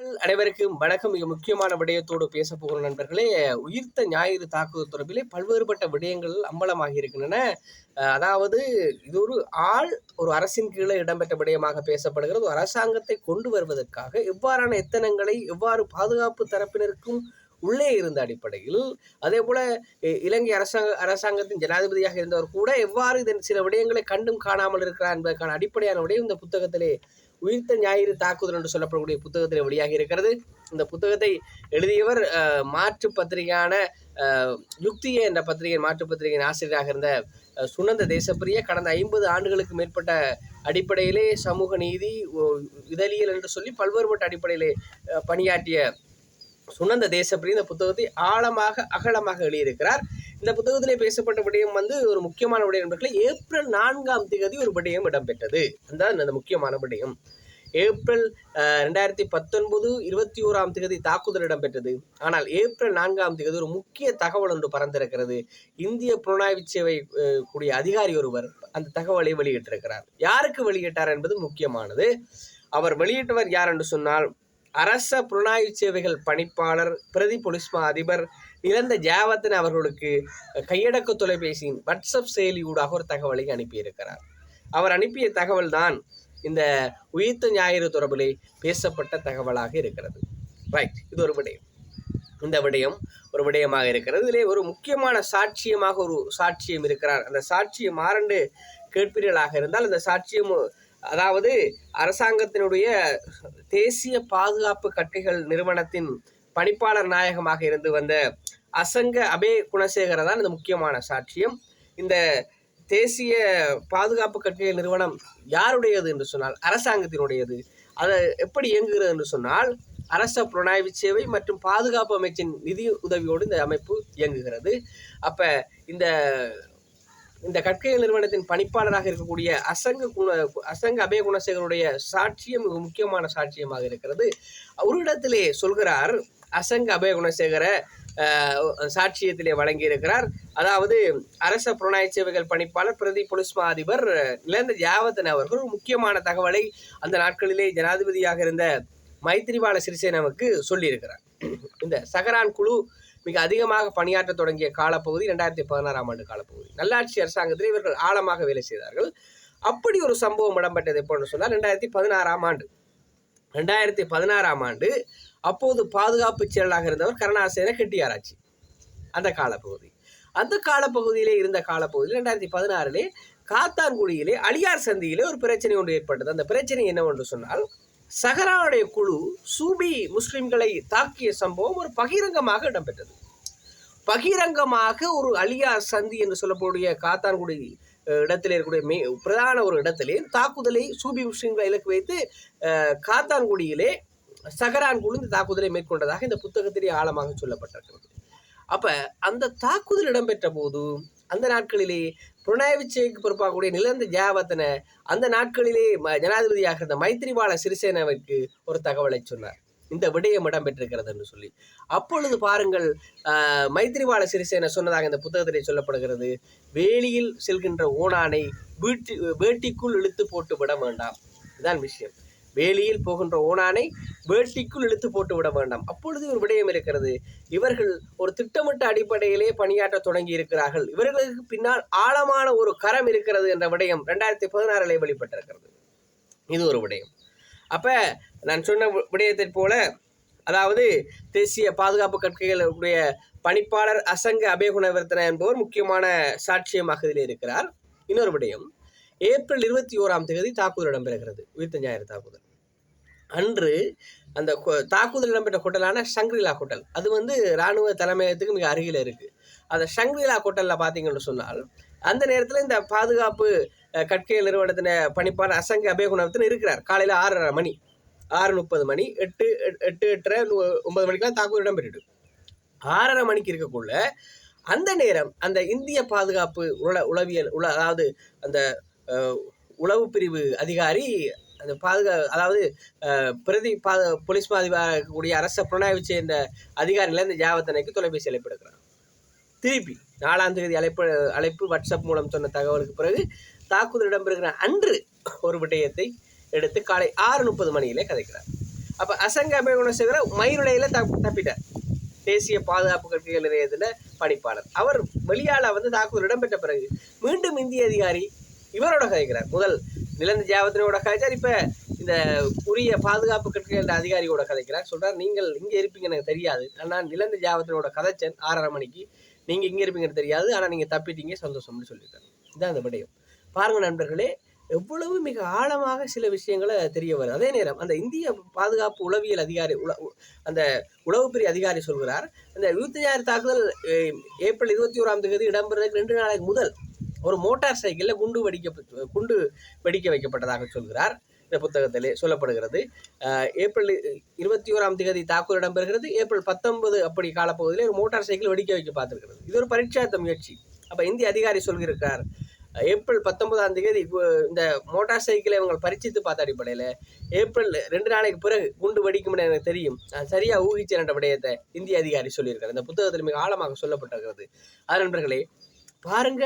அனைவருக்கும் வணக்கம். மிக முக்கியமான விடயத்தோடு பேச போகிற நண்பர்களே. உயிர்த்த ஞாயிறு தாக்குதல் தொடர்பிலே பல்வேறுபட்ட விடயங்கள் அம்பலமாகி இருக்கின்றன. அதாவது இது ஒரு ஆள் ஒரு அரசின் கீழே இடம்பெற்ற விடயமாக பேசப்படுகிறது. ஒரு அரசாங்கத்தை கொண்டு வருவதற்காக எவ்வாறான எத்தனங்களை எவ்வாறு பாதுகாப்பு தரப்பினருக்கும் உள்ளே இருந்த அடிப்படையில் அதே போல இ- இலங்கை அரசாங்க அரசாங்கத்தின் ஜனாதிபதியாக இருந்தவர் கூட எவ்வாறு இதன் சில விடயங்களை கண்டும் காணாமல் இருக்கிறார் என்பதற்கான அடிப்படையான விடயம் இந்த புத்தகத்திலே உயிர்த்த ஞாயிறு தாக்குதல் என்று சொல்லப்படக்கூடிய புத்தகத்தில் வெளியாகி இருக்கிறது. இந்த புத்தகத்தை எழுதியவர் மாற்று பத்திரிகையான யுக்தியே என்ற பத்திரிகையின் மாற்று பத்திரிகையின் ஆசிரியராக இருந்த சுனந்த தேசப்பிரிய கடந்த ஐம்பது ஆண்டுகளுக்கு மேற்பட்ட அடிப்படையிலே சமூக நீதி இதழியல் என்று சொல்லி பல்வேறுபட்ட அடிப்படையிலே பணியாற்றிய சுனந்த தேசப்பிரி இந்த புத்தகத்தை ஆழமாக அகலமாக எழுதியிருக்கிறார். இந்த புத்தகத்திலே பேசப்பட்ட விடயம் வந்து ஒரு முக்கியமான விடயம் என்பதில் ஏப்ரல் நான்காம் தேதி ஒரு விடயம் இடம்பெற்றது. அந்த அந்த முக்கியமான விடயம். ஏப்ரல் ரெண்டாயிரத்தி பத்தொன்பது இருபத்தி ஓராம் தேதி தாக்குதல் இடம்பெற்றது. ஆனால் ஏப்ரல் நான்காம் தேதி ஒரு முக்கிய தகவல் ஒன்று பறந்திருக்கிறது இந்திய புலனாய்வு சேவை கூடிய அதிகாரி ஒருவர் அந்த தகவலை வெளியிட்டிருக்கிறார். யாருக்கு வெளியிட்டார் என்பது முக்கியமானது. அவர் வெளியிட்டவர் யார் என்று சொன்னால் அரச புலனாய்வு சேவைகள் பணிப்பாளர் பிரதி பொலிஸ்மா மா அதிபர் இழந்த ஜாவத்தன் அவர்களுக்கு கையடக்க தொலைபேசியின் வாட்ஸ்அப் செயலியூடாக ஒரு தகவலை அனுப்பியிருக்கிறார். அவர் அனுப்பிய தகவல் தான் இந்த உயிர்த்த ஞாயிறு தொடர்பிலே பேசப்பட்ட தகவலாக இருக்கிறது. ரைட் இது ஒரு விடயம். இந்த விடயம் ஒரு விடயமாக இருக்கிறது. இதிலே ஒரு முக்கியமான சாட்சியமாக ஒரு சாட்சியம் இருக்கிறார். அந்த சாட்சியம் மாறண்டு கேட்பீர்களாக இருந்தால் அந்த சாட்சியம் அதாவது அரசாங்கத்தினுடைய தேசிய பாதுகாப்பு கட்டைகள் நிறுவனத்தின் பணிப்பாளர் நாயகமாக இருந்து வந்த அசங்க அபே குணசேகர தான் இந்த முக்கியமான சாட்சியம். இந்த தேசிய பாதுகாப்பு கட்டைகள் நிறுவனம் யாருடையது என்று சொன்னால் அரசாங்கத்தினுடையது. அதை எப்படி இயங்குகிறது என்று சொன்னால் அரச புலனாய்வு சேவை மற்றும் பாதுகாப்பு அமைச்சின் நிதி உதவியோடு இந்த அமைப்பு இயங்குகிறது. அப்போ இந்த இந்த கற்கை நிறுவனத்தின் பணிப்பாளராக இருக்கக்கூடிய அசங்க குண அசங்க அபய குணசேகருடைய சாட்சியம் மிக முக்கியமான சாட்சியமாக இருக்கிறது. ஒரு இடத்திலே சொல்கிறார் அசங்க அபய குணசேகர சாட்சியத்திலே வழங்கியிருக்கிறார். அதாவது அரச புலனாய சேவைகள் பணிப்பாளர் பிரதி போலீஸ் மா அதிபர் நிலந்த ஜாவத்தன் அவர்கள் முக்கியமான தகவலை அந்த நாட்களிலே ஜனாதிபதியாக இருந்த மைத்திரிபால சிறிசேனாவுக்கு சொல்லியிருக்கிறார். இந்த சகரான் குழு மிக அதிகமாக பணியாற்ற தொடங்கிய காலப்பகுதி ரெண்டாயிரத்தி பதினாறாம் ஆண்டு காலப்பகுதி. நல்லாட்சி அரசாங்கத்தில் இவர்கள் ஆழமாக வேலை செய்தார்கள். அப்படி ஒரு சம்பவம் இடம்பெற்றது எப்போன்னு சொன்னால் ரெண்டாயிரத்தி பதினாறாம் ஆண்டு. ரெண்டாயிரத்தி பதினாறாம் ஆண்டு அப்போது பாதுகாப்பு செயலாளராக இருந்தவர் கருணாசேன கெட்டியாராட்சி அந்த காலப்பகுதி. அந்த காலப்பகுதியிலே இருந்த காலப்பகுதியில் ரெண்டாயிரத்தி பதினாறிலே காத்தான்குடியிலே அழியார் சந்தியிலே ஒரு பிரச்சனை ஒன்று ஏற்பட்டது. அந்த பிரச்சனை என்னவென்று சொன்னால் சஹராவுடைய குழு சூபி முஸ்லிம்களை தாக்கிய சம்பவம் ஒரு பகிரங்கமாக இடம்பெற்றது. பகிரங்கமாக ஒரு அலியா சந்தி என்று சொல்லக்கூடிய காத்தான்குடி இடத்திலே இருக்கக்கூடிய மே பிரதான ஒரு இடத்திலே தாக்குதலை சூபி முஸ்லிம்களை இலக்கு வைத்து காத்தான்குடியிலே சஹரான் குழு இந்த தாக்குதலை மேற்கொண்டதாக இந்த புத்தகத்திலே ஆழமாக சொல்லப்பட்டிருக்கிறது. அப்போ அந்த தாக்குதல் இடம்பெற்ற போது அந்த நாட்களிலே புலனாய்வு சேவைக்கு பொறுப்பாகக்கூடிய நிலந்த ஜாவத்தன அந்த நாட்களிலே ம- ஜனாதிபதியாக இருந்த மைத்திரிபால சிறிசேனாவிற்கு ஒரு தகவலை சொன்னார். இந்த விடயம் இடம்பெற்றிருக்கிறது என்று சொல்லி. அப்பொழுது பாருங்கள் மைத்திரிபால சிறிசேன சொன்னதாக இந்த புத்தகத்திலே சொல்லப்படுகிறது. வேலியில் செல்கின்ற ஓனானை வீட்டு வேட்டிக்குள் இழுத்து போட்டு விட வேண்டாம். இதுதான் விஷயம். வேலியில் போகின்ற ஓனானை வேட்டிக்குள் இழுத்து போட்டு விட வேண்டாம். அப்பொழுது ஒரு விடயம் இருக்கிறது. இவர்கள் ஒரு திட்டமிட்ட அடிப்படையிலே பணியாற்ற தொடங்கி இருக்கிறார்கள் இவர்களுக்கு பின்னால் ஆழமான ஒரு கரம் இருக்கிறது என்ற விடயம் ரெண்டாயிரத்தி பதினாறிலே வெளிப்பட்டிருக்கிறது. இது ஒரு விடயம். அப்ப நான் சொன்ன விடயத்தை விடயத்தைப் போல அதாவது தேசிய பாதுகாப்பு கற்கைகளுடைய பணிப்பாளர் அசங்க அபேகுணவர்த்தன என்பவர் முக்கியமான சாட்சியமாக இதில் இருக்கிறார். இன்னொரு விடயம் ஏப்ரல் இருபத்தி ஓராம் தேதி தாக்குதல் இடம்பெறுகிறது உயிர்த்தஞ்சாயிரம் தாக்குதல். அன்று அந்த தாக்குதல் இடம்பெற்ற ஹோட்டலான ஷங்க்ரிலா ஹோட்டல் அது வந்து இராணுவ தலைமையகத்துக்கு மிக அருகில் இருக்குது அந்த ஷங்க்ரிலா ஹோட்டலில் பார்த்தீங்கன்னு சொன்னால் அந்த நேரத்தில் இந்த பாதுகாப்பு கட்கே நிறுவனத்தின பணிப்பாளர் அசங்க அபேகுணத்தின் இருக்கிறார். காலையில் ஆறரை மணி ஆறு முப்பது மணி எட்டு எட்- எட்டு எட்டரை ஒன்பது மணிக்கெல்லாம் தாக்குதல் இடம்பெற்றிட்டு ஆறரை மணிக்கு இருக்கக்குள்ள அந்த நேரம் அந்த இந்திய பாதுகாப்பு உள உளவியல் உள அதாவது அந்த உளவு பிரிவு அதிகாரி அந்த பாதுகா அதாவது பிரதி பா போலீஸ் மாதிபாக இருக்கக்கூடிய அரச புலனாய்வு சேர்ந்த அதிகாரியில் இந்த ஜாவத்தனைக்கு தொலைபேசி அழைப்பு எடுக்கிறான் திருப்பி நாலாம் தேதி அழைப்பு அழைப்பு வாட்ஸ்அப் மூலம் சொன்ன தகவலுக்கு பிறகு தாக்குதல் இடம்பெறுகிற அன்று ஒரு விடயத்தை எடுத்து காலை ஆறு முப்பது மணியிலே கதைக்கிறார். அப்போ அசங்க அபயகுணசேகர மயிரிழையில் த தப்பிட்டார். தேசிய பாதுகாப்பு கட்சிகள் நிலையத்தில் பணிப்பாளர் அவர் வெளியால வந்து தாக்குதல் இடம்பெற்ற பிறகு மீண்டும் இந்திய அதிகாரி இவரோட கதைக்கிறார். முதல் நிலந்த ஜாவத்தினோட கதைச்சார். இப்போ இந்த உரிய பாதுகாப்பு கட்டுகின்ற அதிகாரியோட கதைக்கிறார். சொல்கிறார் நீங்கள் இங்கே இருப்பீங்க எனக்கு தெரியாது. ஆனால் நிலந்த ஜாவத்தினோட கதைச்சன் ஆறரை மணிக்கு. நீங்கள் இங்கே இருப்பீங்கன்னு தெரியாது. ஆனால் நீங்கள் தப்பிட்டீங்க சந்தோஷம்னு சொல்லியிருக்காரு. இதான் அந்த விடயம். பாருங்கள் நண்பர்களே எவ்வளவு மிக ஆழமாக சில விஷயங்களை தெரிய வருது. அதே நேரம் அந்த இந்திய பாதுகாப்பு உளவியல் அதிகாரி உள அந்த உளவுப்பிரி அதிகாரி சொல்கிறார். அந்த இருபத்தஞ்சாயிரம் தாக்குதல் ஏப்ரல் இருபத்தி ஓராம் தேதி இடம்பெறதுக்கு ரெண்டு நாளைக்கு முதல் ஒரு மோட்டார் சைக்கிளில் குண்டு வெடிக்க குண்டு வெடிக்க வைக்கப்பட்டதாக சொல்கிறார். இந்த புத்தகத்திலே சொல்லப்படுகிறது. ஏப்ரல் இருபத்தி ஓராம் தேதி தாக்குதல் இடம்பெறுகிறது. ஏப்ரல் பத்தொன்பது அப்படி காலப்பகுதியில் ஒரு மோட்டார் சைக்கிள் வெடிக்க வைக்க பார்த்துருக்கிறது. இது ஒரு பரீட்சார்த்த முயற்சி. அப்போ இந்திய அதிகாரி சொல்கிறார் ஏப்ரல் பத்தொன்பதாம் தேதி இந்த மோட்டார் சைக்கிளை இவங்க பரிச்சித்து பார்த்த அடிப்படையில் ஏப்ரல் ரெண்டு நாளைக்கு பிறகு குண்டு வெடிக்கும்னு எனக்கு தெரியும். நான் சரியாக ஊகிச்சேன் என்ற விடயத்தை இந்திய அதிகாரி சொல்லியிருக்காரு. இந்த புத்தகத்தில் மிக ஆழமாக சொல்லப்பட்டிருக்கிறது. அது நண்பர்களே பாருங்க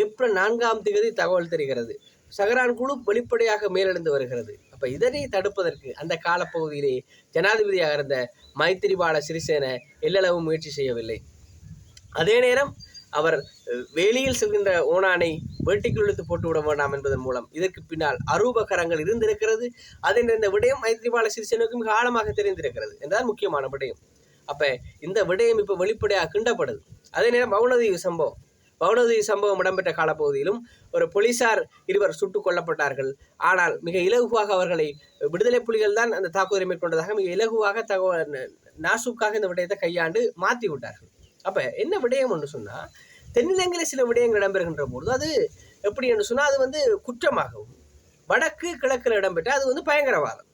ஏப்ரல் நான்காம் தேதி தகவல் தெரிகிறது. சஹரான் குழு வெளிப்படையாக மேலெழுந்து வருகிறது. அப்ப இதனை தடுப்பதற்கு அந்த காலப்பகுதியிலே ஜனாதிபதியாக இருந்த மைத்திரிபால சிறிசேன எல்லளவு முயற்சி செய்யவில்லை. அதே நேரம் அவர் வேலியில் செல்கின்ற ஓனானை வேட்டிக்குள் இழுத்து போட்டு விட வேண்டாம் என்பதன் மூலம் இதற்கு பின்னால் அரூபகரங்கள் இருந்திருக்கிறது. அதன் இந்த விடயம் மைத்திரிபால சிறிசேனுக்கு மிக ஆழமாக தெரிந்திருக்கிறது என்றால் முக்கியமான விடயம். அப்ப இந்த விடயம் இப்ப வெளிப்படையாக கிண்டப்படுது. அதே நேரம் மௌனதீவு சம்பவம். வவுணதி சம்பவம் இடம்பெற்ற காலப்பகுதியிலும் ஒரு போலீசார் இருவர் சுட்டுக் கொல்லப்பட்டார்கள். ஆனால் மிக இலகுவாக அவர்களை விடுதலை புலிகள் தான் அந்த தாக்குதலை மேற்கொண்டதாக மிக இலகுவாக தகவல் நாசுக்காக இந்த விடயத்தை கையாண்டு மாற்றி விட்டார்கள். அப்போ என்ன விடயம் ஒன்று சொன்னால் தென்னிலங்கையில் சில விடயங்கள் இடம்பெறுகின்ற பொழுது அது எப்படி என்று சொன்னால் அது வந்து குற்றமாகவும் வடக்கு கிழக்கில் இடம்பெற்ற அது வந்து பயங்கரவாதம்.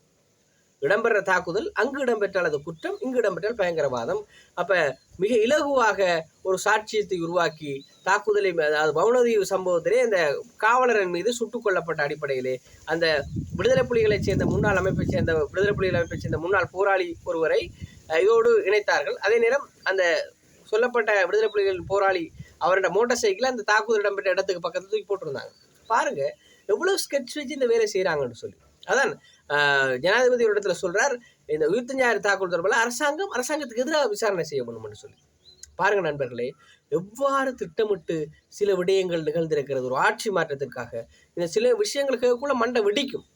இடம்பெற தாக்குதல் அங்கு இடம்பெற்றால் அது குற்றம் இங்கு இடம்பெற்றால் பயங்கரவாதம். அப்போ மிக இலகுவாக ஒரு சாட்சியத்தை உருவாக்கி தாக்குதலை அதாவது பவுனதீவு சம்பவத்திலே அந்த காவலரின் மீது சுட்டுக் கொல்லப்பட்ட அடிப்படையிலே அந்த விடுதலை புலிகளைச் சேர்ந்த முன்னாள் அமைப்பைச் சேர்ந்த விடுதலை புலிகள் அமைப்பைச் சேர்ந்த முன்னாள் போராளி ஒருவரை இதோடு இணைத்தார்கள். அதே நேரம் அந்த சொல்லப்பட்ட விடுதலை புலிகள் போராளி அவரோட மோட்டார் சைக்கிளை அந்த தாக்குதல் இடம்பெற்ற இடத்துக்கு பக்கத்தில் தூக்கி போட்டிருந்தாங்க. பாருங்க எவ்வளோ ஸ்கெட்ச் வச்சு இந்த வேலை செய்கிறாங்கன்னு சொல்லி. அதான் ஜனாதிபதி ஒரு இடத்துல சொல்கிறார் இந்த உயிர்த்தஞ்சாயிரம் தாக்குதல் தொடர்பில் அரசாங்கம் அரசாங்கத்துக்கு எதிராக விசாரணை செய்யப்படணும்னு சொல்லி. பாருங்கள் நண்பர்களே எவ்வாறு திட்டமிட்டு சில விடயங்கள் நிகழ்ந்திருக்கிறது ஒரு ஆட்சி மாற்றத்திற்காக. இந்த சில விஷயங்களுக்கு கூட மண்டை வெடிக்கும்.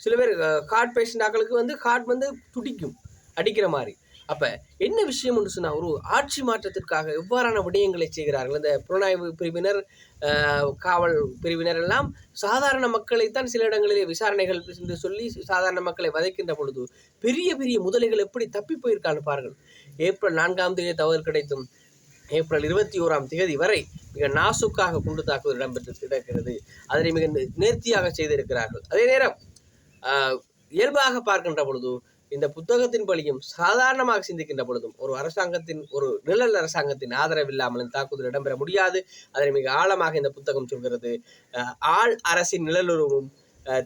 சில பேர் கார்ட் பேஷண்டாக்களுக்கு வந்து கார்ட் வந்து துடிக்கும் அடிக்கிற மாதிரி. அப்போ என்ன விஷயம் என்று சொன்னா ஒரு ஆட்சி மாற்றத்திற்காக எவ்வாறான விடயங்களை செய்கிறார்கள்? இந்த புலனாய்வு பிரிவினர் காவல் பிரிவினர் எல்லாம் சாதாரண மக்களைத்தான் சில இடங்களிலே விசாரணைகள் என்று சொல்லி சாதாரண மக்களை வதைக்கின்ற பொழுது பெரிய பெரிய முதலைகள் எப்படி தப்பி போயிருக்கான்னு பாருங்கள். ஏப்ரல் நான்காம் தேதி தகவல் கிடைத்தும் ஏப்ரல் இருபத்தி ஓராம் தேதி வரை மிக நாசுக்காக குண்டு தாக்குதல் இடம்பெற்று கிடக்கிறது. அதனை மிக நேர்த்தியாக செய்திருக்கிறார்கள். அதே நேரம் இயல்பாக பார்க்கின்ற பொழுது இந்த புத்தகத்தின் பலியும் சாதாரணமாக சிந்திக்கின்ற பொழுதும் ஒரு அரசாங்கத்தின் ஒரு நிழல் அரசாங்கத்தின் ஆதரவு இல்லாமலும் இந்த தாக்குதல் இடம்பெற முடியாது. அதனை மிக ஆழமாக இந்த புத்தகம் சொல்கிறது. ஆள் அரசின் நிழலுருவும்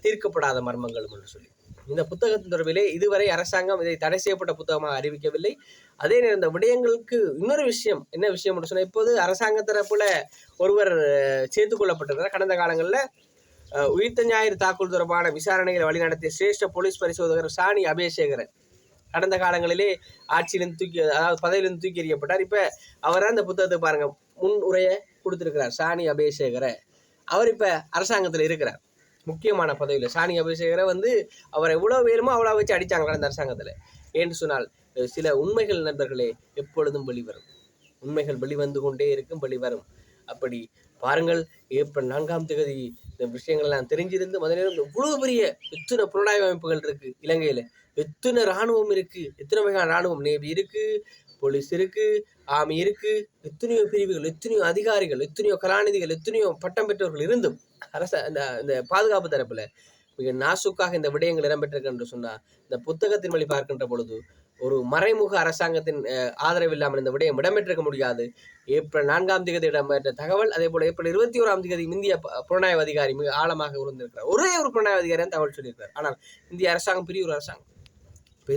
தீர்க்கப்படாத மர்மங்களும் என்று சொல்லி. இந்த புத்தகத்தின் தொடர்பிலே இதுவரை அரசாங்கம் இதை தடை செய்யப்பட்ட புத்தகமாக அறிவிக்கவில்லை. அதே நேரம் இந்த விடயங்களுக்கு இன்னொரு விஷயம் என்ன விஷயம் சொன்னால் இப்போது அரசாங்க தரப்புல ஒருவர் சேர்த்து கொள்ளப்பட்டிருக்கிறார். கடந்த காலங்களில் உயிர்த்த ஞாயிறு தாக்குதல் தொடர்பான விசாரணைகளை வழிநடத்திய சிரேஷ்ட போலீஸ் பரிசோதகர் சாணி அபேசேகரன் கடந்த காலங்களிலே ஆட்சியிலிருந்து தூக்கி அதாவது பதவியிலிருந்து தூக்கி எறியப்பட்டார். இப்போ அவர் அந்த புத்தகத்தை பாருங்க முன் உரையை கொடுத்துருக்கிறார் சாணி அபேசேகர அவர் இப்போ அரசாங்கத்தில் இருக்கிறார். முக்கியமான பதவியில் சாணி அபிஷேகரை வந்து அவர் எவ்வளோ வேணுமோ அவ்வளோ வச்சு அடித்தாங்க கடந்த அரசாங்கத்தில். ஏன்னு சொன்னால் சில உண்மைகள் நண்பர்களே எப்பொழுதும் வெளிவரும். உண்மைகள் வெளிவந்து கொண்டே இருக்கும் வெளிவரும். அப்படி பாருங்கள் ஏப்ரல் நான்காம் தேதி இந்த விஷயங்கள்லாம் தெரிஞ்சிருந்து முதல் நேரம் இவ்வளவு பெரிய எத்தனை புலனாய்வு அமைப்புகள் இருக்குது இலங்கையில்? எத்தனை ராணுவம் இருக்குது எத்தனை வகையான ராணுவம் நேவி இருக்குது போலீஸ் இருக்கு ஆர்மி இருக்கு எத்தனையோ பிரிவுகள் எத்தனையோ அதிகாரிகள் எத்தனையோ கலாநிதிகள் எத்தனையோ பட்டம் பெற்றவர்கள் இருந்தும் அரச இந்த இந்த பாதுகாப்பு தரப்பில் மிக நாசுக்காக இந்த விடயங்கள் இடம்பெற்றிருக்கு என்று சொன்னால் இந்த புத்தகத்தின் வழி பார்க்கின்ற பொழுது ஒரு மறைமுக அரசாங்கத்தின் ஆதரவு இல்லாமல் இந்த விடயம் இடம்பெற்றிருக்க முடியாது. ஏப்ரல் நான்காம் தேதி இடம்பெற்ற தகவல் அதே போல ஏப்ரல் இருபத்தி ஓராம் தேதி இந்திய புலனாய்வு அதிகாரி மிக ஆழமாக உணர்ந்திருக்கிறார். ஒரே ஒரு புலனாய்வு அதிகாரி தான் தகவல் சொல்லியிருக்கிறார். ஆனால் இந்திய அரசாங்கம் பெரிய ஒரு அரசாங்கம்.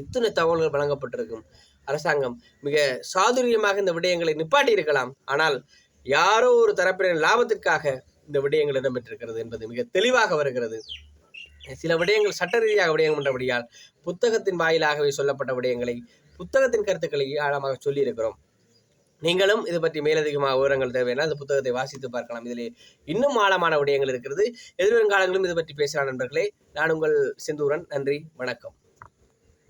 எத்தனை தகவல்கள் வழங்கப்பட்டிருக்கும்? அரசாங்கம் மிக சாதுரியமாக இந்த விடயங்களை நிப்பாட்டி இருக்கலாம். ஆனால் யாரோ ஒரு தரப்பினர் லாபத்திற்காக இந்த விடயங்கள் இடம்பெற்றிருக்கிறது என்பது மிக தெளிவாக வருகிறது. சில விடயங்கள் சட்ட ரீதியாக விடயம் புத்தகத்தின் வாயிலாகவே சொல்லப்பட்ட விடயங்களை புத்தகத்தின் கருத்துக்களை ஆழமாக சொல்லியிருக்கிறோம். நீங்களும் இது பற்றி மேலதிகமாக விவரங்கள் தேவையான அந்த புத்தகத்தை வாசித்து பார்க்கலாம். இதில் இன்னும் ஆழமான விடயங்கள் இருக்கிறது. எதிர்வரும் காலங்களும் இது பற்றி பேசலாம் நண்பர்களே. நான் உங்கள் செந்தூரன். நன்றி. வணக்கம்.